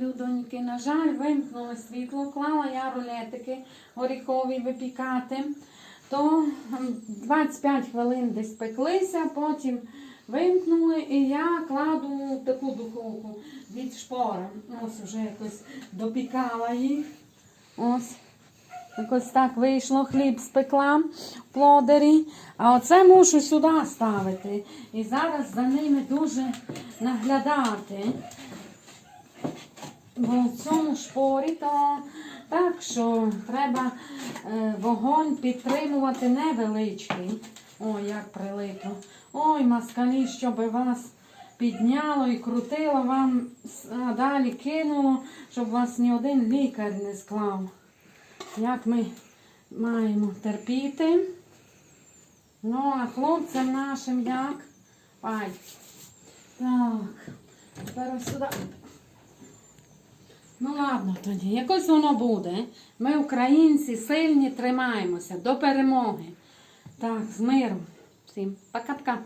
людоньки, на жаль, вимкнули світло, клала я рулетики горіхові випікати. То 25 хвилин десь пеклися, потім вимкнули і я кладу таку духовку від шпори. Ось вже якось допікала їх. Ось. Якось так вийшло, хліб спекла в плодері. А оце мушу сюди ставити. І зараз за ними дуже наглядати. В цьому шпорі то так, що треба е, вогонь підтримувати невеличкий. Ой, як прилипло. Ой, маскалі, щоб вас підняло і крутило вам, а далі кинуло, щоб вас ні один лікар не склав. Як ми маємо терпіти. Ну, а хлопцям нашим як? Ай. Так. Тепер сюди. Ну ладно тоді, якось воно буде. Ми, українці, сильні, тримаємося до перемоги. Так, з миром. Всім пока-пока.